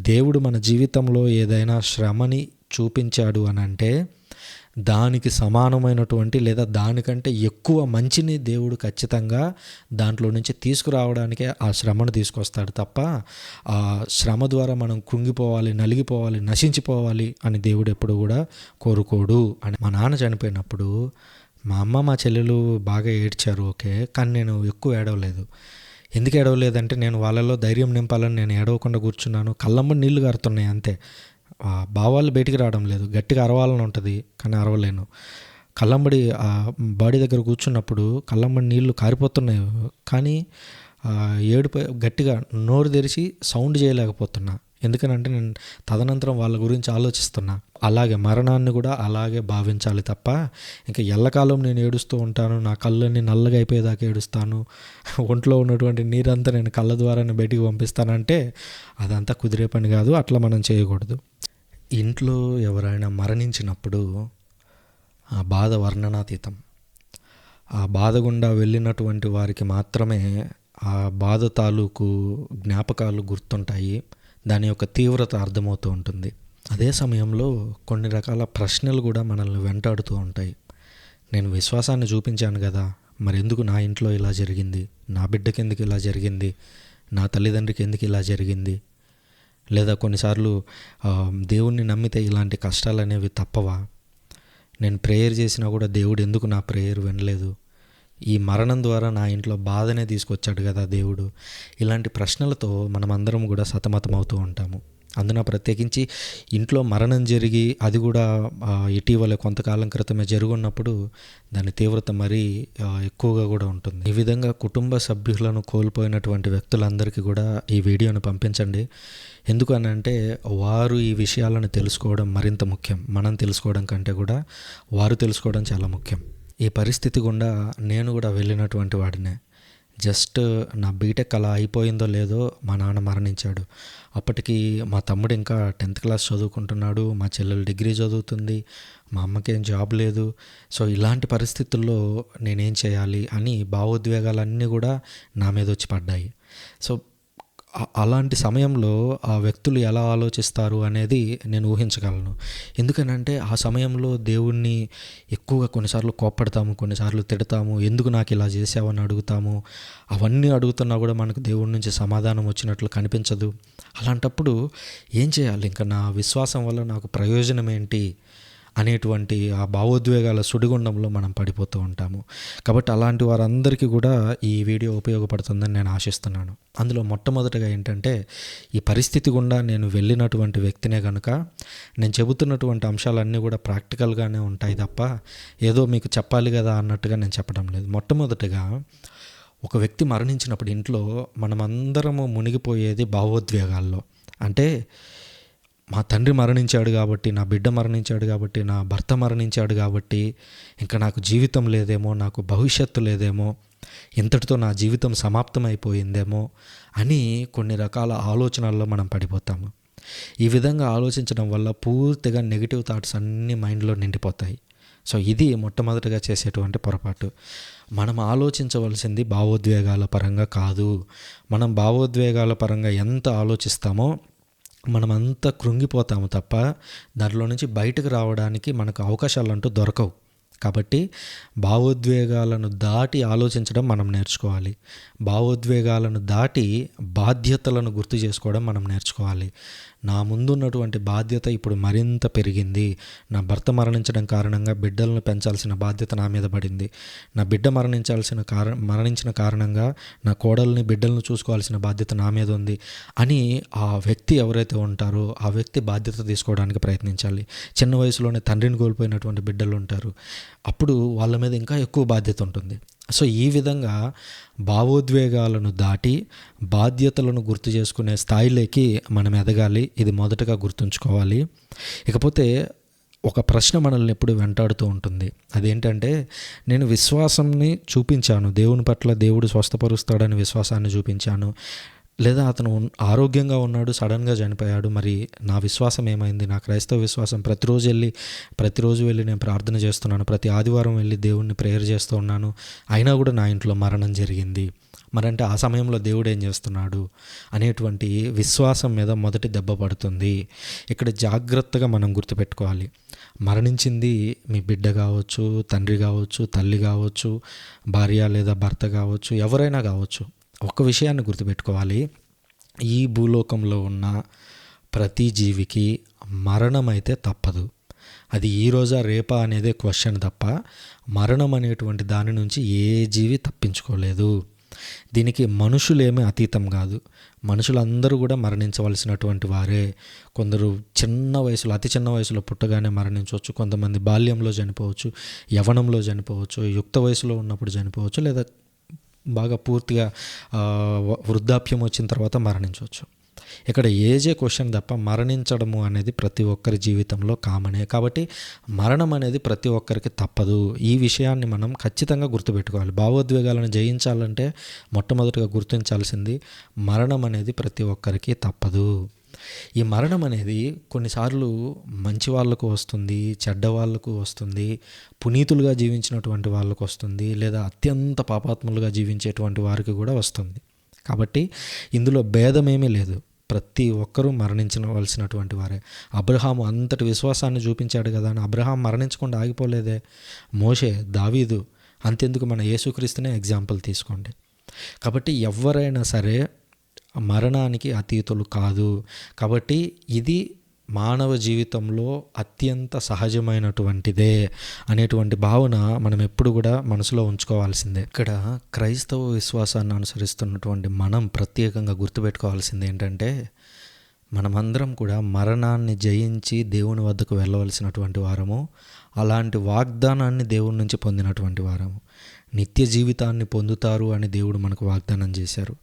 దేవుడు మన జీవితంలో ఏదైనా శ్రమని చూపించాడు అని అంటే దానికి సమానమైనటువంటి లేదా దానికంటే ఎక్కువ మంచిని దేవుడు ఖచ్చితంగా దాంట్లో నుంచి తీసుకురావడానికే ఆ శ్రమను తీసుకొస్తాడు తప్ప ఆ శ్రమ ద్వారా మనం కృంగిపోవాలి నలిగిపోవాలి నశించిపోవాలి అని దేవుడు ఎప్పుడు కూడా కోరుకోడు అని మా నాన్న చనిపోయినప్పుడు మా అమ్మ మా చెల్లెలు బాగా ఏడ్చారు ఓకే కానీ నేను ఎక్కువ ఏడవలేదు. ఎందుకు ఏడవలేదంటే నేను వాళ్ళలో ధైర్యం నింపాలని నేను ఏడవకుండా కూర్చున్నాను. కళ్ళమ్మ నీళ్ళు కారుతున్నాయి అంతే. భావాలు బయటికి రావడం లేదు. గట్టిగా అరవాలని ఉంటుంది కానీ అరవలేను. కళ్ళంబడి బాడీ దగ్గర కూర్చున్నప్పుడు కళ్ళంబడి నీళ్ళు కారిపోతున్నాయి. కానీ ఏడుపై ఏడుపు గట్టిగా నోరు తెరిచి సౌండ్ చేయలేకపోతున్నా. ఎందుకనంటే నేను తదనంతరం వాళ్ళ గురించి ఆలోచిస్తున్నా. అలాగే మరణాన్ని కూడా అలాగే భావించాలి తప్ప ఇంకా ఎల్లకాలం నేను ఏడుస్తూ ఉంటాను నా కళ్ళని నల్లగా అయిపోయేదాకా ఏడుస్తాను ఒంట్లో ఉన్నటువంటి నీరంతా నేను కళ్ళ ద్వారానే బయటికి పంపిస్తానంటే అదంతా కుదిరే పని కాదు అట్లా మనం చేయకూడదు. ఇంట్లో ఎవరైనా మరణించినప్పుడు ఆ బాధ వర్ణనాతీతం. ఆ బాధ గుండా వెళ్ళినటువంటి వారికి మాత్రమే ఆ బాధ తాలూకు జ్ఞాపకాలు గుర్తుంటాయి దాని యొక్క తీవ్రత అర్థమవుతూ ఉంటుంది. అదే సమయంలో కొన్ని రకాల ప్రశ్నలు కూడా మనల్ని వెంటాడుతూ ఉంటాయి. నేను విశ్వాసాన్ని చూపించాను కదా మరి ఎందుకు నా ఇంట్లో ఇలా జరిగింది? నా బిడ్డకి ఎందుకు ఇలా జరిగింది? నా తల్లిదండ్రికి ఎందుకు ఇలా జరిగింది? లేదా కొన్నిసార్లు దేవుణ్ణి నమ్మితే ఇలాంటి కష్టాలు అనేవి తప్పవా? నేను ప్రేయర్ చేసినా కూడా దేవుడు ఎందుకు నా ప్రేయర్ వినలేదు? ఈ మరణం ద్వారా నా ఇంట్లో బాధనే తీసుకొచ్చాడు కదా దేవుడు. ఇలాంటి ప్రశ్నలతో మనమందరం కూడా సతమతమవుతూ ఉంటాము. అందున ప్రత్యేకించి ఇంట్లో మరణం జరిగి అది కూడా ఇటీవల కొంతకాలం క్రితమే జరుగున్నప్పుడు దాని తీవ్రత మరీ ఎక్కువగా కూడా ఉంటుంది. ఈ విధంగా కుటుంబ సభ్యులను కోల్పోయినటువంటి వ్యక్తులందరికీ కూడా ఈ వీడియోను పంపించండి. ఎందుకనంటే వారు ఈ విషయాలను తెలుసుకోవడం మరింత ముఖ్యం. మనం తెలుసుకోవడం కంటే కూడా వారు తెలుసుకోవడం చాలా ముఖ్యం. ఈ పరిస్థితి గుండా నేను కూడా వెళ్ళినటువంటి వాడినే. జస్ట్ నా బీటెక్ అలా అయిపోయిందో లేదో మా నాన్న మరణించాడు. అప్పటికి మా తమ్ముడు ఇంకా టెన్త్ క్లాస్ చదువుకుంటున్నాడు మా చెల్లెలు డిగ్రీ చదువుతుంది మా అమ్మకేం జాబ్ లేదు. సో ఇలాంటి పరిస్థితుల్లో నేనేం చేయాలి అని భావోద్వేగాలన్నీ కూడా నా మీద వచ్చి పడ్డాయి. సో అలాంటి సమయంలో ఆ వ్యక్తులు ఎలా ఆలోచిస్తారు అనేది నేను ఊహించగలను. ఎందుకనంటే ఆ సమయంలో దేవుణ్ణి ఎక్కువగా కొన్నిసార్లు కోప్పడతాము కొన్నిసార్లు తిడతాము ఎందుకు నాకు ఇలా చేసావని అడుగుతాము. అవన్నీ అడుగుతున్నా కూడా మనకు దేవుడి నుంచి సమాధానం వచ్చినట్లు కనిపించదు. అలాంటప్పుడు ఏం చేయాలి? ఇంకా నా విశ్వాసం వల్ల నాకు ప్రయోజనం ఏంటి? అనేటువంటి ఆ భావోద్వేగాల సుడిగుండంలో మనం పడిపోతూ ఉంటాము. కాబట్టి అలాంటి వారందరికీ కూడా ఈ వీడియో ఉపయోగపడుతుందని నేను ఆశిస్తున్నాను. అందులో మొట్టమొదటిగా ఏంటంటే ఈ పరిస్థితి గుండా నేను వెళ్ళినటువంటి వ్యక్తినే కనుక నేను చెబుతున్నటువంటి అంశాలన్నీ కూడా ప్రాక్టికల్గానే ఉంటాయి తప్ప ఏదో మీకు చెప్పాలి కదా అన్నట్టుగా నేను చెప్పడం లేదు. మొట్టమొదటిగా ఒక వ్యక్తి మరణించినప్పుడు ఇంట్లో మనమందరము మునిగిపోయేది భావోద్వేగాల్లో. అంటే మా తండ్రి మరణించాడు కాబట్టి నా బిడ్డ మరణించాడు కాబట్టి నా భర్త మరణించాడు కాబట్టి ఇంకా నాకు జీవితం లేదేమో నాకు భవిష్యత్తు లేదేమో ఇంతటితో నా జీవితం సమాప్తం అయిపోయిందేమో అని కొన్ని రకాల ఆలోచనల్లో మనం పడిపోతాము. ఈ విధంగా ఆలోచించడం వల్ల పూర్తిగా నెగిటివ్ థాట్స్ అన్నీ మైండ్లో నిండిపోతాయి. సో ఇది మొట్టమొదటిగా చేసేటువంటి పొరపాటు. మనం ఆలోచించవలసింది భావోద్వేగాల పరంగా కాదు. మనం భావోద్వేగాల పరంగా ఎంత ఆలోచిస్తామో మనమంతా కృంగిపోతాము తప్ప దాంట్లో నుంచి బయటకు రావడానికి మనకు అవకాశాలు అంటూ దొరకవు. కాబట్టి భావోద్వేగాలను దాటి ఆలోచించడం మనం నేర్చుకోవాలి. భావోద్వేగాలను దాటి బాధ్యతలను గుర్తు చేసుకోవడం మనం నేర్చుకోవాలి. నా ముందున్నటువంటి బాధ్యత ఇప్పుడు మరింత పెరిగింది. నా భర్త మరణించడం కారణంగా బిడ్డలను పెంచాల్సిన బాధ్యత నా మీద పడింది. నా బిడ్డ మరణించాల్సిన కారణ మరణించిన కారణంగా నా కోడల్ని బిడ్డలను చూసుకోవాల్సిన బాధ్యత నా మీద ఉంది అని ఆ వ్యక్తి ఎవరైతే ఉంటారో ఆ వ్యక్తి బాధ్యత తీసుకోవడానికి ప్రయత్నించాలి. చిన్న వయసులోనే తండ్రిని కోల్పోయినటువంటి బిడ్డలు ఉంటారు. అప్పుడు వాళ్ళ మీద ఇంకా ఎక్కువ బాధ్యత ఉంటుంది. సో ఈ విధంగా భావోద్వేగాలను దాటి బాధ్యతలను గుర్తు చేసుకునే స్థాయిలోకి మనం ఎదగాలి. ఇది మొదటగా గుర్తుంచుకోవాలి. ఇకపోతే ఒక ప్రశ్న మనల్ని ఎప్పుడు వెంటాడుతూ ఉంటుంది. అదేంటంటే నేను విశ్వాసంని చూపించాను. దేవుని పట్ల దేవుడు స్వస్థపరుస్తాడని విశ్వాసాన్ని చూపించాను. లేదా అతను ఆరోగ్యంగా ఉన్నాడు సడన్గా చనిపోయాడు మరి నా విశ్వాసం ఏమైంది? నా క్రైస్తవ విశ్వాసం ప్రతిరోజు వెళ్ళి ప్రతిరోజు వెళ్ళి నేను ప్రార్థన చేస్తున్నాను ప్రతి ఆదివారం వెళ్ళి దేవుణ్ణి ప్రేయర్ చేస్తూ ఉన్నాను అయినా కూడా నా ఇంట్లో మరణం జరిగింది. మరంటే ఆ సమయంలో దేవుడు ఏం చేస్తున్నాడు? అనేటువంటి విశ్వాసం మీద మొదటి దెబ్బ పడుతుంది. ఇక్కడ జాగ్రత్తగా మనం గుర్తుపెట్టుకోవాలి. మరణించింది మీ బిడ్డ కావచ్చు తండ్రి కావచ్చు తల్లి కావచ్చు భార్య లేదా భర్త కావచ్చు ఎవరైనా కావచ్చు. ఒక విషయాన్ని గుర్తుపెట్టుకోవాలి. ఈ భూలోకంలో ఉన్న ప్రతి జీవికి మరణం అయితే తప్పదు. అది ఈ రోజా రేపా అనేదే క్వశ్చన్ తప్ప మరణం అనేటువంటి దాని నుంచి ఏ జీవి తప్పించుకోలేదు. దీనికి మనుషులేమీ అతీతం కాదు. మనుషులందరూ కూడా మరణించవలసినటువంటి వారే. కొందరు చిన్న వయసులో అతి చిన్న వయసులో పుట్టగానే మరణించవచ్చు. కొంతమంది బాల్యంలో చనిపోవచ్చు యవనంలో చనిపోవచ్చు యుక్త వయసులో ఉన్నప్పుడు చనిపోవచ్చు లేదా బాగా పూర్తిగా వృద్ధాప్యం వచ్చిన తర్వాత మరణించవచ్చు. ఇక్కడ ఏజే క్వశ్చన్ తప్ప మరణించడము అనేది ప్రతి ఒక్కరి జీవితంలో కామనే. కాబట్టి మరణం అనేది ప్రతి ఒక్కరికి తప్పదు. ఈ విషయాన్ని మనం ఖచ్చితంగా గుర్తుపెట్టుకోవాలి. భావోద్వేగాలను జయించాలంటే మొట్టమొదటిగా గుర్తించాల్సింది మరణం అనేది ప్రతి ఒక్కరికి తప్పదు. ఈ మరణం అనేది కొన్నిసార్లు మంచి వాళ్ళకు వస్తుంది చెడ్డ వాళ్ళకు వస్తుంది పునీతులుగా జీవించినటువంటి వాళ్ళకు వస్తుంది లేదా అత్యంత పాపాత్ములుగా జీవించేటువంటి వారికి కూడా వస్తుంది. కాబట్టి ఇందులో భేదమేమీ లేదు. ప్రతి ఒక్కరూ మరణించవలసినటువంటి వారే. అబ్రహాము అంతటి విశ్వాసాన్ని చూపించాడు కదా అని అబ్రహాం మరణించకుండా ఆగిపోలేదే. మోషే దావీదు అంతెందుకు మన యేసుక్రీస్తునే ఎగ్జాంపుల్ తీసుకోండి. కాబట్టి ఎవరైనా సరే మరణానికి అతీతులు కాదు. కాబట్టి ఇది మానవ జీవితంలో అత్యంత సహజమైనటువంటిదే అనేటువంటి భావన మనం ఎప్పుడు కూడా మనసులో ఉంచుకోవాల్సిందే. ఇక్కడ క్రైస్తవ విశ్వాసాన్ని అనుసరిస్తున్నటువంటి మనం ప్రత్యేకంగా గుర్తుపెట్టుకోవాల్సింది ఏంటంటే మనమందరం కూడా మరణాన్ని జయించి దేవుని వద్దకు వెళ్ళవలసినటువంటి వారము అలాంటి వాగ్దానాన్ని దేవుని నుంచి పొందినటువంటి వారము. నిత్య జీవితాన్ని పొందుతారు అని దేవుడు మనకు వాగ్దానం చేశారు.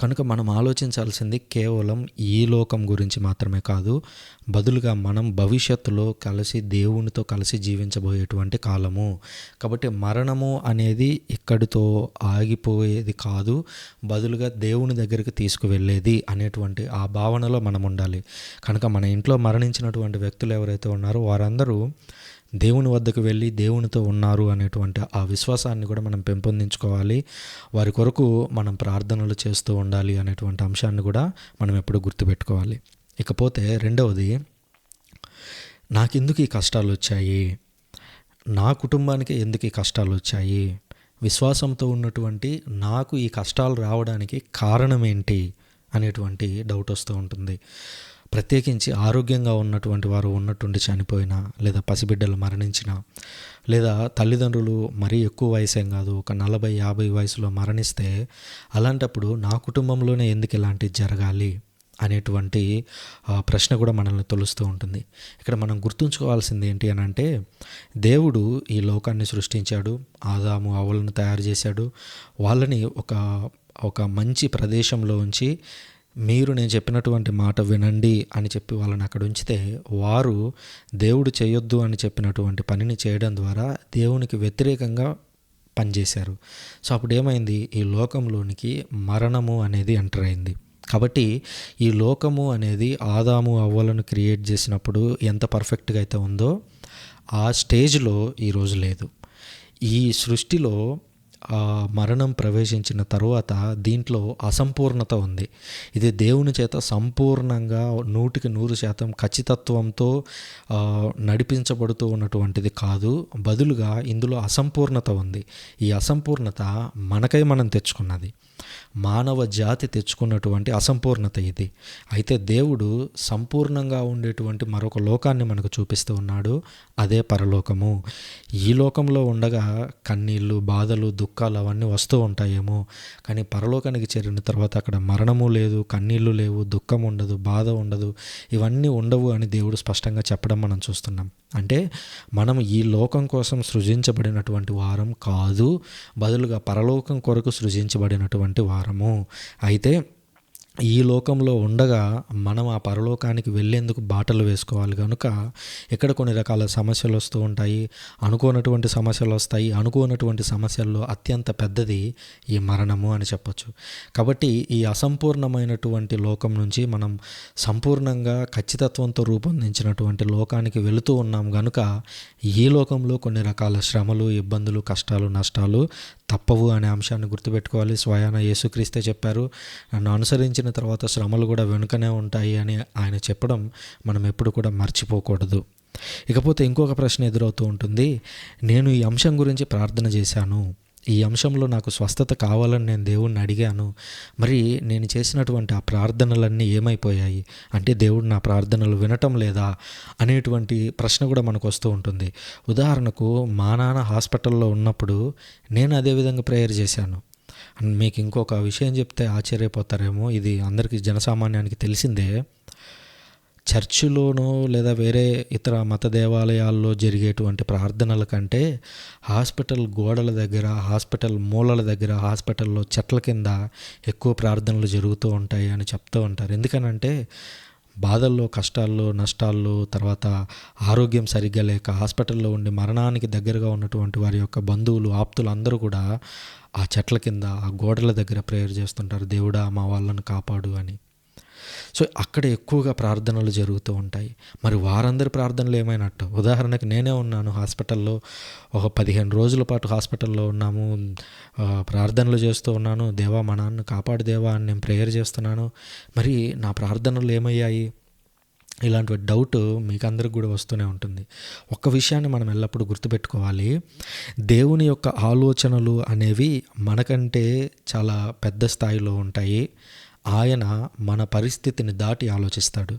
కనుక మనం ఆలోచించాల్సింది కేవలం ఈ లోకం గురించి మాత్రమే కాదు బదులుగా మనం భవిష్యత్తులో కలిసి దేవునితో కలిసి జీవించబోయేటువంటి కాలము. కాబట్టి మరణము అనేది ఇక్కడితో ఆగిపోయేది కాదు బదులుగా దేవుని దగ్గరికి తీసుకువెళ్ళేది అనేటువంటి ఆ భావనలో మనం ఉండాలి. కనుక మన ఇంట్లో మరణించినటువంటి వ్యక్తులు ఎవరైతే ఉన్నారో వారందరూ దేవుని వద్దకు వెళ్ళి దేవునితో ఉన్నారు అనేటువంటి ఆ విశ్వాసాన్ని కూడా మనం పెంపొందించుకోవాలి. వారి కొరకు మనం ప్రార్థనలు చేస్తూ ఉండాలి అనేటువంటి అంశాన్ని కూడా మనం ఎప్పుడు గుర్తుపెట్టుకోవాలి. ఇకపోతే రెండవది నాకెందుకు ఈ కష్టాలు వచ్చాయి? నా కుటుంబానికి ఎందుకు ఈ కష్టాలు వచ్చాయి? విశ్వాసంతో ఉన్నటువంటి నాకు ఈ కష్టాలు రావడానికి కారణం ఏంటి? అనేటువంటి డౌట్ వస్తూ ఉంటుంది. ప్రత్యేకించి ఆరోగ్యంగా ఉన్నటువంటి వారు ఉన్నట్టుండి చనిపోయినా లేదా పసిబిడ్డలు మరణించినా లేదా తల్లిదండ్రులు మరీ ఎక్కువ వయసేం కాదు ఒక నలభై యాభై వయసులో మరణిస్తే అలాంటప్పుడు నా కుటుంబంలోనే ఎందుకు ఇలాంటివి జరగాలి అనేటువంటి ప్రశ్న కూడా మనల్ని తొలుస్తూ ఉంటుంది. ఇక్కడ మనం గుర్తుంచుకోవాల్సింది ఏంటి అని అంటే దేవుడు ఈ లోకాన్ని సృష్టించాడు ఆదాము అవలను తయారు చేశాడు వాళ్ళని ఒక ఒక మంచి ప్రదేశంలో ఉంచి మీరు నేను చెప్పినటువంటి మాట వినండి అని చెప్పి వాళ్ళని అక్కడ ఉంచితే వారు దేవుడు చేయొద్దు అని చెప్పినటువంటి పనిని చేయడం ద్వారా దేవునికి వ్యతిరేకంగా పనిచేశారు. సో అప్పుడు ఏమైంది? ఈ లోకంలోనికి మరణము అనేది ఎంటర్ అయింది. కాబట్టి ఈ లోకము అనేది ఆదాము అవ్వలను క్రియేట్ చేసినప్పుడు ఎంత పర్ఫెక్ట్గా అయితే ఉందో ఆ స్టేజ్లో ఈరోజు లేదు. ఈ సృష్టిలో ఆ మరణం ప్రవేశించిన తరువాత దీంట్లో అసంపూర్ణత ఉంది. ఇది దేవుని చేత సంపూర్ణంగా నూటికి నూరు శాతం ఖచ్చితత్వంతో నడిపించబడుతూ ఉన్నటువంటిది కాదు. బదులుగా ఇందులో అసంపూర్ణత ఉంది. ఈ అసంపూర్ణత మనకై మనం తెచ్చుకున్నది. మానవ జాతి తెచ్చుకున్నటువంటి అసంపూర్ణత ఇది. అయితే దేవుడు సంపూర్ణంగా ఉండేటువంటి మరొక లోకాన్ని మనకు చూపిస్తూ ఉన్నాడు. అదే పరలోకము. ఈ లోకంలో ఉండగా కన్నీళ్ళు బాధలు దుఃఖాలు అవన్నీ వస్తూ ఉంటాయేమో. కానీ పరలోకానికి చేరిన తర్వాత అక్కడ మరణము లేదు కన్నీళ్ళు లేవు దుఃఖం ఉండదు బాధ ఉండదు. ఇవన్నీ ఉండవు అని దేవుడు స్పష్టంగా చెప్పడం మనం చూస్తున్నాం. అంటే మనం ఈ లోకం కోసం సృజించబడినటువంటి వారం కాదు బదులుగా పరలోకం కొరకు సృజించబడినటువంటి వారము. అయితే ఈ లోకంలో ఉండగా మనం ఆ పరలోకానికి వెళ్ళేందుకు బాటలు వేసుకోవాలి. కనుక ఇక్కడ కొన్ని రకాల సమస్యలు వస్తూ ఉంటాయి. అనుకోనటువంటి సమస్యలు వస్తాయి. అనుకోనటువంటి సమస్యల్లో అత్యంత పెద్దది ఈ మరణము అని చెప్పొచ్చు. కాబట్టి ఈ అసంపూర్ణమైనటువంటి లోకం నుంచి మనం సంపూర్ణంగా ఖచ్చితత్వంతో రూపొందించినటువంటి లోకానికి వెళుతూ ఉన్నాం. కనుక ఈ లోకంలో కొన్ని రకాల శ్రమలు ఇబ్బందులు కష్టాలు నష్టాలు తప్పవు అనే అంశాన్ని గుర్తుపెట్టుకోవాలి. స్వయాన యేసుక్రీస్తే చెప్పారు. నన్ను అనుసరించిన తర్వాత శ్రమలు కూడా వెనుకనే ఉంటాయి అని ఆయన చెప్పడం మనం ఎప్పుడు కూడా మర్చిపోకూడదు. ఇకపోతే ఇంకొక ప్రశ్న ఎదురవుతూ ఉంటుంది నేను ఈ అంశం గురించి ప్రార్థన చేశాను. ఈ అంశంలో నాకు స్వస్థత కావాలని నేను దేవుణ్ణి అడిగాను. మరి నేను చేసినటువంటి ఆ ప్రార్థనలన్నీ ఏమైపోయాయి? అంటే దేవుడు నా ప్రార్థనలు వినటం లేదా? అనేటువంటి ప్రశ్న కూడా మనకు వస్తూ ఉంటుంది. ఉదాహరణకు మా నాన్న హాస్పిటల్లో ఉన్నప్పుడు నేను అదేవిధంగా ప్రేయర్ చేశాను. అండ్ మీకు ఇంకొక విషయం చెప్తే ఆశ్చర్యపోతారేమో. ఇది అందరికీ జనసామాన్యానికి తెలిసిందే. చర్చిలోనో లేదా వేరే ఇతర మత దేవాలయాల్లో జరిగేటువంటి ప్రార్థనల కంటే హాస్పిటల్ గోడల దగ్గర హాస్పిటల్ మూలల దగ్గర హాస్పిటల్లో చెట్ల కింద ఎక్కువ ప్రార్థనలు జరుగుతూ ఉంటాయి అని చెప్తూ ఉంటారు. ఎందుకనంటే బాధల్లో కష్టాల్లో నష్టాల్లో తర్వాత ఆరోగ్యం సరిగ్గా లేక హాస్పిటల్లో ఉండి మరణానికి దగ్గరగా ఉన్నటువంటి వారి యొక్క బంధువులు ఆప్తులు అందరూ కూడా ఆ చెట్ల కింద ఆ గోడల దగ్గర ప్రేయర్ చేస్తుంటారు. దేవుడా మా వాళ్ళను కాపాడు అని. సో అక్కడ ఎక్కువగా ప్రార్థనలు జరుగుతూ ఉంటాయి. మరి వారందరి ప్రార్థనలు ఏమైనట్టు? ఉదాహరణకు నేనే ఉన్నాను హాస్పిటల్లో ఒక పదిహేను రోజుల పాటు హాస్పిటల్లో ఉన్నాము ప్రార్థనలు చేస్తూ ఉన్నాను దేవా మా నాన్న కాపాడు దేవా అని నేను ప్రేయర్ చేస్తున్నాను. మరి నా ప్రార్థనలు ఏమయ్యాయి? ఇలాంటి డౌట్ మీకు అందరికి కూడా వస్తూనే ఉంటుంది. ఒక్క విషయాన్ని మనం ఎల్లప్పుడూ గుర్తుపెట్టుకోవాలి. దేవుని యొక్క ఆలోచనలు అనేవి మనకంటే చాలా పెద్ద స్థాయిలో ఉంటాయి. ఆయన మన పరిస్థితిని దాటి ఆలోచిస్తాడు.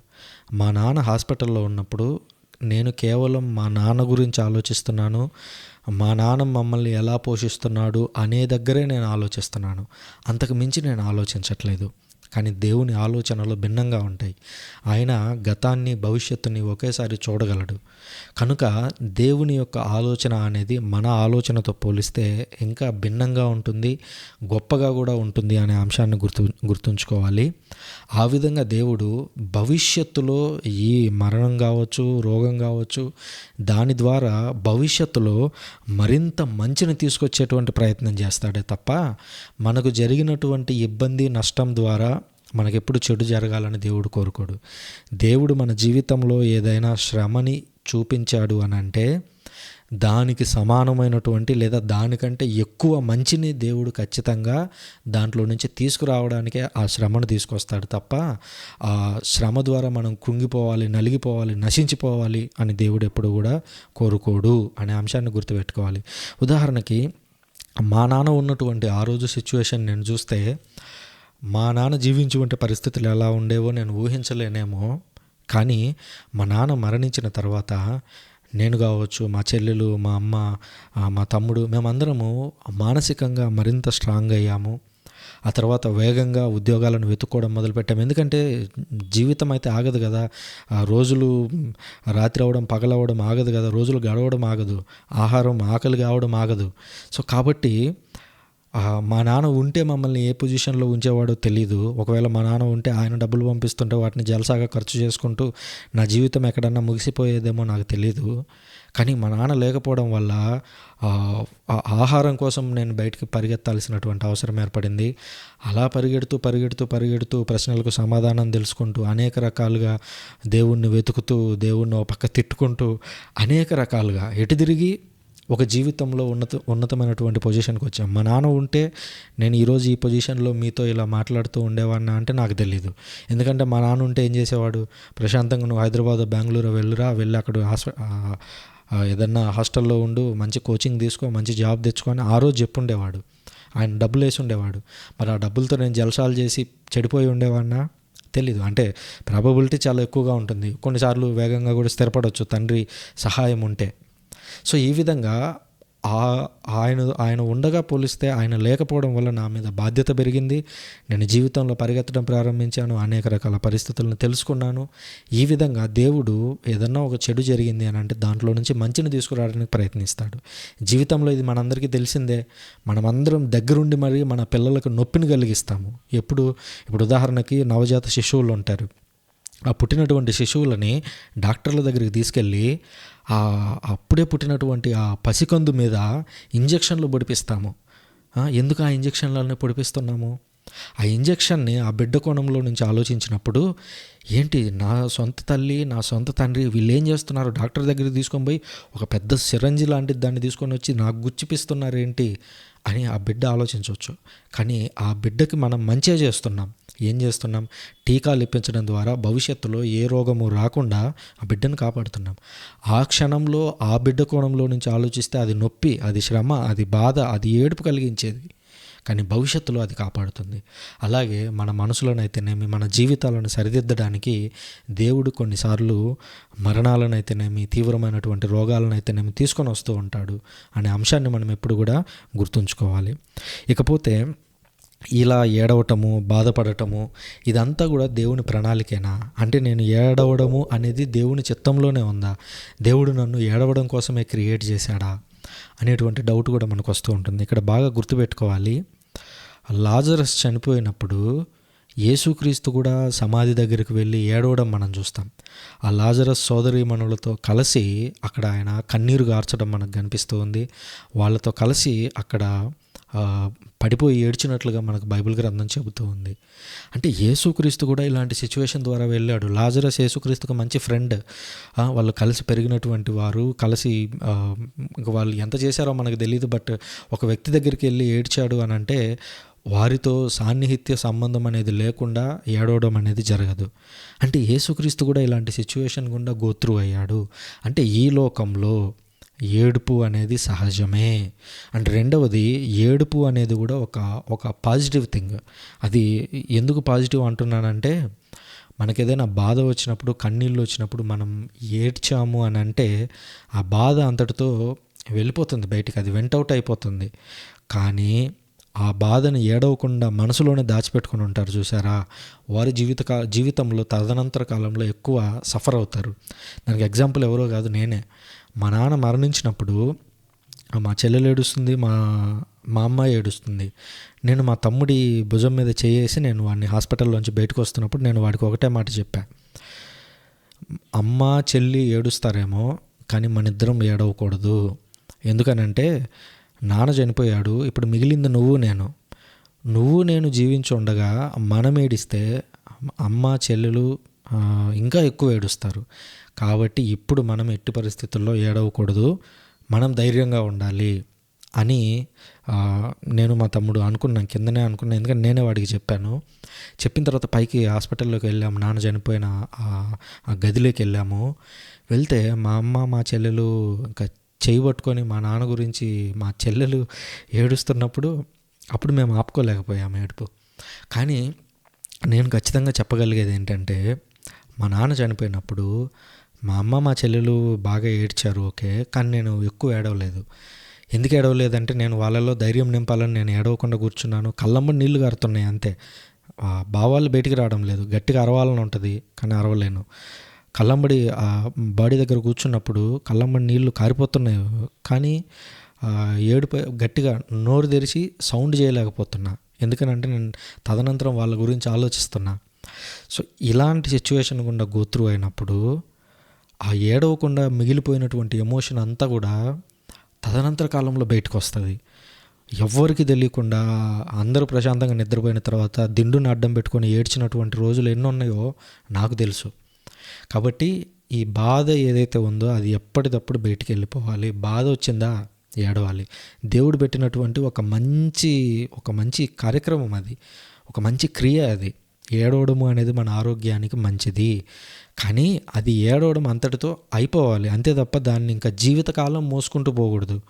మా నాన్న హాస్పిటల్లో ఉన్నప్పుడు నేను కేవలం మా నాన్న గురించి ఆలోచిస్తున్నాను మా నాన్న మమ్మల్ని ఎలా పోషిస్తున్నాడు అనే దగ్గరే నేను ఆలోచిస్తున్నాను. అంతకు మించి నేను ఆలోచించట్లేదు. కానీ దేవుని ఆలోచనలు భిన్నంగా ఉంటాయి. ఆయన గతాన్ని భవిష్యత్తుని ఒకేసారి చూడగలడు. కనుక దేవుని యొక్క ఆలోచన అనేది మన ఆలోచనతో పోలిస్తే ఇంకా భిన్నంగా ఉంటుంది గొప్పగా కూడా ఉంటుంది అనే అంశాన్ని గుర్తు గుర్తుంచుకోవాలి. ఆ విధంగా దేవుడు భవిష్యత్తులో ఈ మరణం కావచ్చు రోగం కావచ్చు దాని ద్వారా భవిష్యత్తులో మరింత మంచిని తీసుకొచ్చేటువంటి ప్రయత్నం చేస్తాడే తప్ప మనకు జరిగినటువంటి ఇబ్బంది నష్టం ద్వారా మనకెప్పుడు చెడు జరగాలని దేవుడు కోరుకోడు. దేవుడు మన జీవితంలో ఏదైనా శ్రమని చూపించాడు అని అంటే దానికి సమానమైనటువంటి లేదా దానికంటే ఎక్కువ మంచిని దేవుడు ఖచ్చితంగా దాంట్లో నుంచి తీసుకురావడానికే ఆ శ్రమను తీసుకొస్తాడు తప్ప ఆ శ్రమ ద్వారా మనం కృంగిపోవాలి నలిగిపోవాలి నశించిపోవాలి అని దేవుడు ఎప్పుడు కూడా కోరుకోడు అనే అంశాన్ని గుర్తుపెట్టుకోవాలి. ఉదాహరణకి మా నాన్న ఉన్నటువంటి ఆ రోజు సిచ్యువేషన్ నేను చూస్తే మా నాన్న జీవించి ఉంటే పరిస్థితులు ఎలా ఉండేవో నేను ఊహించలేనేమో. కానీ మా నాన్న మరణించిన తర్వాత నేను కావచ్చు మా చెల్లెలు మా అమ్మ మా తమ్ముడు మేమందరము మానసికంగా మరింత స్ట్రాంగ్ అయ్యాము. ఆ తర్వాత వేగంగా ఉద్యోగాలను వెతుక్కోవడం మొదలుపెట్టాము. ఎందుకంటే జీవితం అయితే ఆగదు కదా. ఆ రోజులు రాత్రి అవడం పగలవడం ఆగదు కదా. రోజులు గడవడం ఆగదు. ఆహారం ఆకలి కావడం ఆగదు. సో కాబట్టి మా నాన్న ఉంటే మమ్మల్ని ఏ పొజిషన్లో ఉంచేవాడో తెలియదు ఒకవేళ మా నాన్న ఉంటే ఆయన డబ్బులు పంపిస్తుంటే వాటిని జలసాగా ఖర్చు చేసుకుంటూ నా జీవితం ఎక్కడన్నా ముగిసిపోయేదేమో నాకు తెలియదు కానీ మా నాన్న లేకపోవడం వల్ల ఆహారం కోసం నేను బయటకు పరిగెత్తాల్సినటువంటి అవసరం ఏర్పడింది. అలా పరిగెడుతూ పరిగెడుతూ పరిగెడుతూ ప్రశ్నలకు సమాధానం తెలుసుకుంటూ అనేక రకాలుగా దేవుణ్ణి వెతుకుతూ దేవుణ్ణి ఒక పక్క తిట్టుకుంటూ అనేక రకాలుగా ఎటు తిరిగి ఒక జీవితంలో ఉన్నత ఉన్నతమైనటువంటి పొజిషన్కి వచ్చాం. మా నాన్న ఉంటే నేను ఈరోజు ఈ పొజిషన్లో మీతో ఇలా మాట్లాడుతూ ఉండేవాడినా అంటే నాకు తెలియదు ఎందుకంటే మా నాన్న ఉంటే ఏం చేసేవాడు? ప్రశాంతంగా నువ్వు హైదరాబాద్ బెంగళూరు వెళ్ళురా వెళ్ళి అక్కడ హాస్ప ఏదన్నా హాస్టల్లో ఉండు మంచి కోచింగ్ తీసుకో మంచి జాబ్ తెచ్చుకొని ఆ రోజు చెప్పుండేవాడు. ఆయన డబ్బులు వేసి ఉండేవాడు. మరి ఆ డబ్బులతో నేను జలసాలు చేసి చెడిపోయి ఉండేవాడినా? తెలీదు. అంటే ప్రాబబిలిటీ చాలా ఎక్కువగా ఉంటుంది. కొన్నిసార్లు వేగంగా కూడా స్థిరపడవచ్చు తండ్రి సహాయం ఉంటే. సో ఈ విధంగా ఆ ఆయన ఆయన ఉండగా పోలిస్తే ఆయన లేకపోవడం వల్ల నా మీద బాధ్యత పెరిగింది. నేను జీవితంలో పరిగెత్తడం ప్రారంభించాను అనేక రకాల పరిస్థితులను తెలుసుకున్నాను. ఈ విధంగా దేవుడు ఏదన్నా ఒక చెడు జరిగింది అని అంటే దాంట్లో నుంచి మంచిని తీసుకురావడానికి ప్రయత్నిస్తాడు. జీవితంలో ఇది మనందరికీ తెలిసిందే. మనమందరం దగ్గరుండి మరి మన పిల్లలకు నొప్పిని కలిగిస్తాము. ఎప్పుడు ఇప్పుడు ఉదాహరణకి నవజాత శిశువులు ఉంటారు. ఆ పుట్టినటువంటి శిశువులని డాక్టర్ల దగ్గరికి తీసుకెళ్ళి ఆ అప్పుడే పుట్టినటువంటి ఆ పసికందు మీద ఇంజక్షన్లు పొడిపిస్తాము. ఎందుకు ఆ ఇంజక్షన్లని పొడిపిస్తున్నాము? ఆ ఇంజక్షన్ని ఆ బిడ్డ కోణంలో నుంచి ఆలోచించినప్పుడు ఏంటి నా సొంత తల్లి నా సొంత తండ్రి వీళ్ళు ఏం చేస్తున్నారు? డాక్టర్ దగ్గరికి తీసుకొని పోయి ఒక పెద్ద సిరంజి లాంటిది దాన్ని తీసుకొని వచ్చి నాకు గుచ్చిపిస్తున్నారు ఏంటి అని ఆ బిడ్డ ఆలోచించవచ్చు. కానీ ఆ బిడ్డకి మనం మంచిగా చేస్తున్నాం. ఏం చేస్తున్నాం? టీకాలు ఇప్పించడం ద్వారా భవిష్యత్తులో ఏ రోగము రాకుండా ఆ బిడ్డను కాపాడుతున్నాం. ఆ క్షణంలో ఆ బిడ్డ కోణంలో నుంచి ఆలోచిస్తే అది నొప్పి అది శ్రమ అది బాధ అది ఏడుపు కలిగించేది. కానీ భవిష్యత్తులో అది కాపాడుతుంది. అలాగే మన మనసులోనైతేనేమి మన జీవితాలను సరిదిద్దడానికి దేవుడు కొన్నిసార్లు మరణాలనైతేనేమి తీవ్రమైనటువంటి రోగాలనైతేనేమి తీసుకొని వస్తూ ఉంటాడు అనే అంశాన్ని మనం ఎప్పుడు కూడా గుర్తుంచుకోవాలి. ఇకపోతే ఇలా ఏడవటము బాధపడటము ఇదంతా కూడా దేవుని ప్రణాళికేనా? అంటే నేను ఏడవడము అనేది దేవుని చిత్తంలోనే ఉందా? దేవుడు నన్ను ఏడవడం కోసమే క్రియేట్ చేశాడా? అనేటువంటి డౌట్ కూడా మనకు వస్తూ ఉంటుంది. ఇక్కడ బాగా గుర్తుపెట్టుకోవాలి. లాజరస్ చనిపోయినప్పుడు యేసుక్రీస్తు కూడా సమాధి దగ్గరికి వెళ్ళి ఏడవడం మనం చూస్తాం. ఆ లాజరస్ సోదరి మనులతో కలిసి అక్కడ ఆయన కన్నీరు గార్చడం మనకు కనిపిస్తూ ఉంది. వాళ్ళతో కలిసి అక్కడ పడిపోయి ఏడ్చినట్లుగా మనకు బైబిల్ గ్రంథం చెబుతూ ఉంది. అంటే యేసుక్రీస్తు కూడా ఇలాంటి సిచ్యువేషన్ ద్వారా వెళ్ళాడు. లాజరస్ యేసుక్రీస్తుకు మంచి ఫ్రెండ్. వాళ్ళు కలిసి పెరిగినటువంటి వారు కలిసి వాళ్ళు ఎంత చేశారో మనకు తెలియదు బట్ ఒక వ్యక్తి దగ్గరికి వెళ్ళి ఏడ్చాడు అని అంటే వారితో సాన్నిహిత్య సంబంధం అనేది లేకుండా ఏడవడం అనేది జరగదు. అంటే యేసుక్రీస్తు కూడా ఇలాంటి సిచ్యువేషన్ గుండా గోత్రు అయ్యాడు. అంటే ఈ లోకంలో ఏడుపు అనేది సహజమే. అండ్ రెండవది ఏడుపు అనేది కూడా ఒక ఒక పాజిటివ్ థింగ్. అది ఎందుకు పాజిటివ్ అంటున్నానంటే మనకి ఏదైనా బాధ వచ్చినప్పుడు కన్నీళ్ళు వచ్చినప్పుడు మనం ఏడ్చాము అని అంటే ఆ బాధ అంతటితో వెళ్ళిపోతుంది బయటికి. అది వెంటౌట్ అయిపోతుంది. కానీ ఆ బాధను ఏడవకుండా మనసులోనే దాచిపెట్టుకుని ఉంటారు చూసారా? వారి జీవితకా జీవితంలో తదనంతర కాలంలో ఎక్కువ సఫర్ అవుతారు. దానికి ఎగ్జాంపుల్ ఎవరో కాదు నేనే. మా నాన్న మరణించినప్పుడు మా చెల్లెలు ఏడుస్తుంది మా మా అమ్మాయి ఏడుస్తుంది. నేను మా తమ్ముడి భుజం మీద చేయేసి నేను వాడిని హాస్పిటల్లోంచి బయటకు వస్తున్నప్పుడు నేను వాడికి ఒకటే మాట చెప్పా. అమ్మ చెల్లి ఏడుస్తారేమో కానీ మన ఇద్దరం ఏడవకూడదు. ఎందుకనంటే నాన్న చనిపోయాడు ఇప్పుడు మిగిలింది నువ్వు నేను. నువ్వు నేను జీవించి ఉండగా మనం ఏడిస్తే అమ్మ చెల్లెలు ఇంకా ఎక్కువ ఏడుస్తారు. కాబట్టి ఇప్పుడు మనం ఎట్టి పరిస్థితుల్లో ఏడవకూడదు. మనం ధైర్యంగా ఉండాలి అని నేను మా తమ్ముడు అనుకున్నాను కిందనే అనుకున్నాను ఎందుకంటే నేనే వాడికి చెప్పాను. చెప్పిన తర్వాత పైకి హాస్పిటల్లోకి వెళ్ళాము నాన్న చనిపోయిన ఆ గదిలోకి వెళ్ళాము. వెళ్తే మా అమ్మ మా చెల్లెలు ఇంకా చేయి పట్టుకొని మా నాన్న గురించి మా చెల్లెలు ఏడుస్తున్నప్పుడు అప్పుడు మేము ఆపుకోలేకపోయాము ఏడుపు. కానీ నేను ఖచ్చితంగా చెప్పగలిగేది ఏంటంటే మా నాన్న చనిపోయినప్పుడు మా అమ్మ మా చెల్లెలు బాగా ఏడ్చారు ఓకే కానీ నేను ఎక్కువ ఏడవలేదు. ఎందుకు ఏడవలేదంటే నేను వాళ్ళలో ధైర్యం నింపాలని నేను ఏడవకుండా కూర్చున్నాను. కళ్ళమ్మ నీళ్ళు కారుతున్నాయి అంతే. భావాలు బయటికి రావడం లేదు. గట్టిగా అరవాలని ఉంటుంది కానీ అరవలేను. కళ్ళంబడి ఆ బాడీ దగ్గర కూర్చున్నప్పుడు కళ్ళంబడి నీళ్ళు కారిపోతున్నాయి. కానీ ఏడుపై గట్టిగా నోరు తెరిచి సౌండ్ చేయలేకపోతున్నా. ఎందుకనంటే నేను తదనంతరం వాళ్ళ గురించి ఆలోచిస్తున్నా. సో ఇలాంటి సిచ్యువేషన్ గుండా గోత్రు అయినప్పుడు ఆ ఏడవకుండా మిగిలిపోయినటువంటి ఎమోషన్ అంతా కూడా తదనంతర కాలంలో బయటకు వస్తుంది ఎవ్వరికి తెలియకుండా అందరూ ప్రశాంతంగా నిద్రపోయిన తర్వాత దిండును అడ్డం పెట్టుకొని ఏడ్చినటువంటి రోజులు ఎన్ని ఉన్నాయో నాకు తెలుసు. కాబట్టి ఈ బాధ ఏదైతే ఉందో అది ఎప్పటికప్పుడు బయటికి వెళ్ళిపోవాలి. బాధ వచ్చిందా? ఏడవాలి. దేవుడు పెట్టినటువంటి ఒక మంచి ఒక మంచి కార్యక్రమం అది. ఒక మంచి క్రియ అది. ఏడవడము అనేది మన ఆరోగ్యానికి మంచిది. కానీ అది ఏడవడం అంతటితో అయిపోవాలి. అంతే తప్ప దాన్ని ఇంకా జీవితకాలం మోసుకుంటూ పోకూడదు.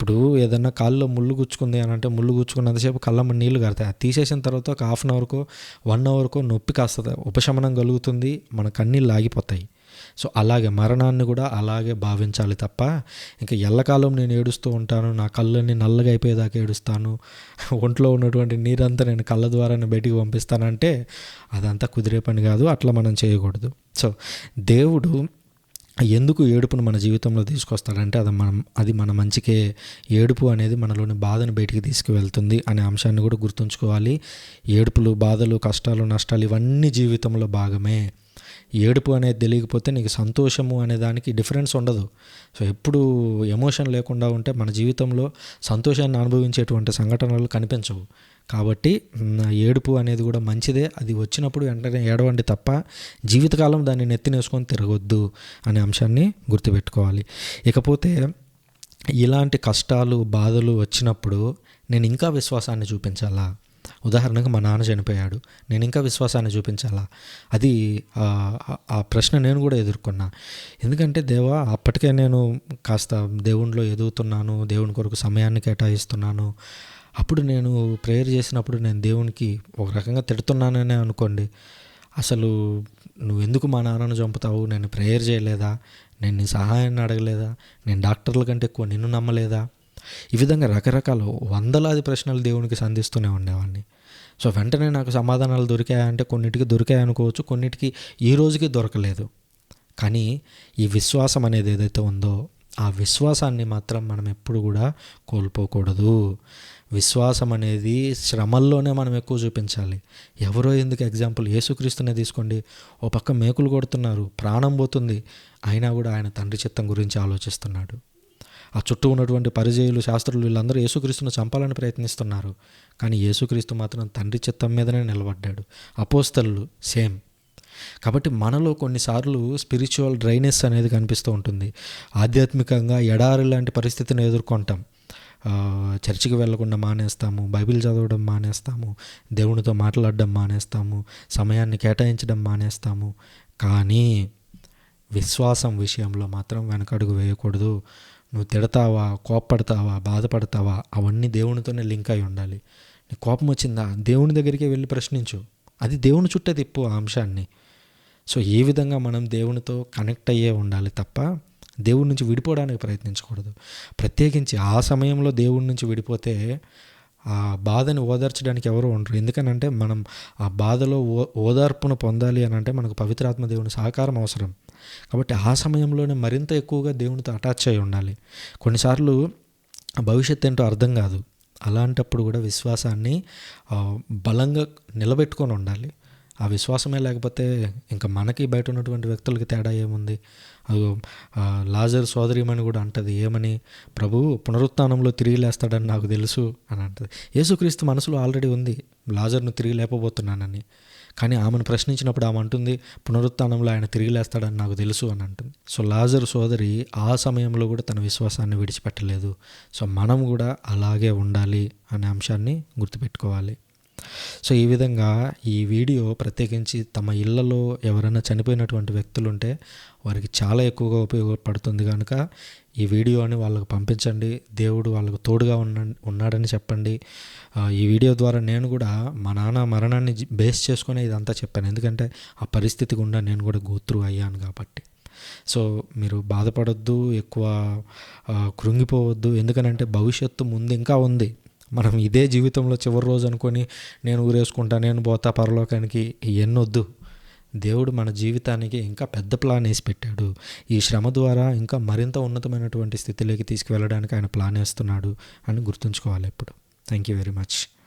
ఇప్పుడు ఏదన్నా కాళ్ళలో ముళ్ళు గుచ్చుకుంది అని అంటే ముళ్ళు గుచ్చుకున్నంతసేపు కళ్ళమ్మ నీళ్ళు కడతాయి. అది తీసేసిన తర్వాత ఒక హాఫ్ అన్ అవర్కో వన్ అవర్కో నొప్పి కాస్తుంది. ఉపశమనం కలుగుతుంది మన కన్నీళ్ళు ఆగిపోతాయి. సో అలాగే మరణాన్ని కూడా అలాగే భావించాలి తప్ప ఇంకా ఎల్లకాలం నేను ఏడుస్తూ ఉంటాను నా కళ్ళని నల్లగా అయిపోయేదాకా ఏడుస్తాను ఒంట్లో ఉన్నటువంటి నీరంతా నేను కళ్ళ ద్వారానే బయటికి పంపిస్తానంటే అదంతా కుదిరే పని కాదు అట్లా మనం చేయకూడదు. సో దేవుడు ఎందుకు ఏడుపును మన జీవితంలో తీసుకొస్తాడంటే అది మనం అది మన మంచికే ఏడుపు అనేది మనలోని బాధను బయటికి తీసుకువెళ్తుంది అనే అంశాన్ని కూడా గుర్తుంచుకోవాలి. ఏడుపులు బాధలు కష్టాలు నష్టాలు ఇవన్నీ జీవితంలో భాగమే. ఏడుపు అనేది తెలియకపోతే నీకు సంతోషము అనే దానికి డిఫరెన్స్ ఉండదు. సో ఎప్పుడు ఎమోషన్ లేకుండా ఉంటే మన జీవితంలో సంతోషాన్ని అనుభవించేటువంటి సంఘటనలు కనిపించవు. కాబట్టి ఏడుపు అనేది కూడా మంచిదే. అది వచ్చినప్పుడు వెంటనే ఏడవండి తప్ప జీవితకాలం దాన్ని నెత్తినేసుకొని తిరగొద్దు అనే అంశాన్ని గుర్తుపెట్టుకోవాలి. ఇకపోతే ఇలాంటి కష్టాలు బాధలు వచ్చినప్పుడు నేను ఇంకా విశ్వాసాన్ని చూపించాలా? ఉదాహరణకు మా నాన్న చనిపోయాడు. నేను ఇంకా విశ్వాసాన్ని చూపించాలా? అది ఆ, ప్రశ్న నేను కూడా ఎదుర్కొన్నా. ఎందుకంటే దేవా అప్పటికే నేను కాస్త దేవునిలో ఎదుగుతున్నాను దేవుని కొరకు సమయాన్ని కేటాయిస్తున్నాను. అప్పుడు నేను ప్రేయర్ చేసినప్పుడు నేను దేవునికి ఒక రకంగా తిడుతున్నాననే అనుకోండి. అసలు నువ్వు ఎందుకు మా నాన్నను చంపుతావు? నేను ప్రేయర్ చేయలేదా? నేను నీ సహాయాన్ని అడగలేదా? నేను డాక్టర్ల కంటే ఎక్కువ నిన్ను నమ్మలేదా? ఈ విధంగా రకరకాల వందలాది ప్రశ్నలు దేవునికి సంధిస్తూనే ఉండేవాడిని. సో వెంటనే నాకు సమాధానాలు దొరికాయంటే కొన్నిటికి దొరికాయి అనుకోవచ్చు కొన్నిటికి ఈ రోజుకి దొరకలేదు. కానీ ఈ విశ్వాసం అనేది ఏదైతే ఉందో ఆ విశ్వాసాన్ని మాత్రం మనం ఎప్పుడు కూడా కోల్పోకూడదు. విశ్వాసం అనేది శ్రమల్లోనే మనం ఎక్కువ చూపించాలి. ఎవరో ఎందుకు ఎగ్జాంపుల్ యేసుక్రీస్తునే తీసుకోండి. ఓ పక్క మేకులు కొడుతున్నారు ప్రాణం పోతుంది. అయినా కూడా ఆయన తండ్రి చిత్తం గురించి ఆలోచిస్తున్నాడు. ఆ చుట్టూ ఉన్నటువంటి పరిజయులు శాస్త్రులు వీళ్ళందరూ యేసుక్రీస్తును చంపాలని ప్రయత్నిస్తున్నారు. కానీ యేసుక్రీస్తు మాత్రం తండ్రి చిత్తం మీదనే నిలబడ్డాడు. అపోస్తలు సేమ్. కాబట్టి మనలో కొన్నిసార్లు స్పిరిచువల్ డ్రైనెస్ అనేది కనిపిస్తూ ఉంటుంది. ఆధ్యాత్మికంగా ఎడారి లాంటి పరిస్థితిని ఎదుర్కొంటాం. చర్చికి వెళ్ళకుండా మానేస్తాము బైబిల్ చదవడం మానేస్తాము దేవునితో మాట్లాడడం మానేస్తాము సమయాన్ని కేటాయించడం మానేస్తాము. కానీ విశ్వాసం విషయంలో మాత్రం వెనకడుగు వేయకూడదు. నువ్వు తిడతావా కోప్పడతావా బాధపడతావా అవన్నీ దేవునితోనే లింక్ అయి ఉండాలి. నీ కోపం వచ్చిందా? దేవుని దగ్గరికి వెళ్ళి ప్రశ్నించు. అది దేవుని చుట్టే తిప్పు ఆ అంశాన్ని. సో ఏ విధంగా మనం దేవునితో కనెక్ట్ అయ్యే ఉండాలి తప్ప దేవుడి నుంచి విడిపోవడానికి ప్రయత్నించకూడదు. ప్రత్యేకించి ఆ సమయంలో దేవుడి నుంచి విడిపోతే ఆ బాధని ఓదార్చడానికి ఎవరు ఉండరు. ఎందుకనంటే మనం ఆ బాధలో ఓ ఓదార్పును పొందాలి అని అంటే మనకు పవిత్రాత్మ దేవుని సహకారం అవసరం. కాబట్టి ఆ సమయంలోనే మరింత ఎక్కువగా దేవునితో అటాచ్ అయి ఉండాలి. కొన్నిసార్లు భవిష్యత్ ఏంటో అర్థం కాదు. అలాంటప్పుడు కూడా విశ్వాసాన్ని బలంగా నిలబెట్టుకొని ఉండాలి. ఆ విశ్వాసమే లేకపోతే ఇంకా మనకి బయట ఉన్నటువంటి వ్యక్తులకి తేడా ఏముంది? లాజర్ సోదరిమని కూడా అంటది ఏమని? ప్రభు పునరుత్నంలో తిరిగి లేస్తాడని నాకు తెలుసు అని అంటది. యేసుక్రీస్తు మనసులో ఆల్రెడీ ఉంది లాజర్ను తిరిగి లేపబోతున్నానని. కానీ ఆమెను ప్రశ్నించినప్పుడు ఆమె అంటుంది పునరుత్థానంలో ఆయన తిరిగి లేస్తాడని నాకు తెలుసు అని అంటుంది. సో లాజర్ సోదరి ఆ సమయంలో కూడా తన విశ్వాసాన్ని విడిచిపెట్టలేదు. సో మనం కూడా అలాగే ఉండాలి అనే అంశాన్ని గుర్తుపెట్టుకోవాలి. సో ఈ విధంగా ఈ వీడియో ప్రత్యేకించి తమ ఇళ్ళలో ఎవరైనా చనిపోయినటువంటి వ్యక్తులు ఉంటే వారికి చాలా ఎక్కువగా ఉపయోగపడుతుంది కనుక ఈ వీడియోని వాళ్ళకు పంపించండి. దేవుడు వాళ్ళకు తోడుగా ఉన్న ఉన్నాడని చెప్పండి. ఈ వీడియో ద్వారా నేను కూడా మా నాన్న మరణాన్ని బేస్ చేసుకుని ఇదంతా చెప్పాను. ఎందుకంటే ఆ పరిస్థితి గుండా నేను కూడా గోత్రు అయ్యాను కాబట్టి. సో మీరు బాధపడొద్దు ఎక్కువ కృంగిపోవద్దు. ఎందుకనంటే భవిష్యత్తు ముందు ఇంకా ఉంది. మనం ఇదే జీవితంలో చివరి రోజు అనుకొని నేను ఊరేసుకుంటా నేను పోతా పరలోకానికి ఎన్నొద్దు. దేవుడు మన జీవితానికి ఇంకా పెద్ద ప్లాన్ వేసి పెట్టాడు. ఈ శ్రమ ద్వారా ఇంకా మరింత ఉన్నతమైనటువంటి స్థితిలోకి తీసుకువెళ్ళడానికి ఆయన ప్లాన్ వేస్తున్నాడు అని గుర్తుంచుకోవాలి ఇప్పుడు థ్యాంక్ యూ వెరీ మచ్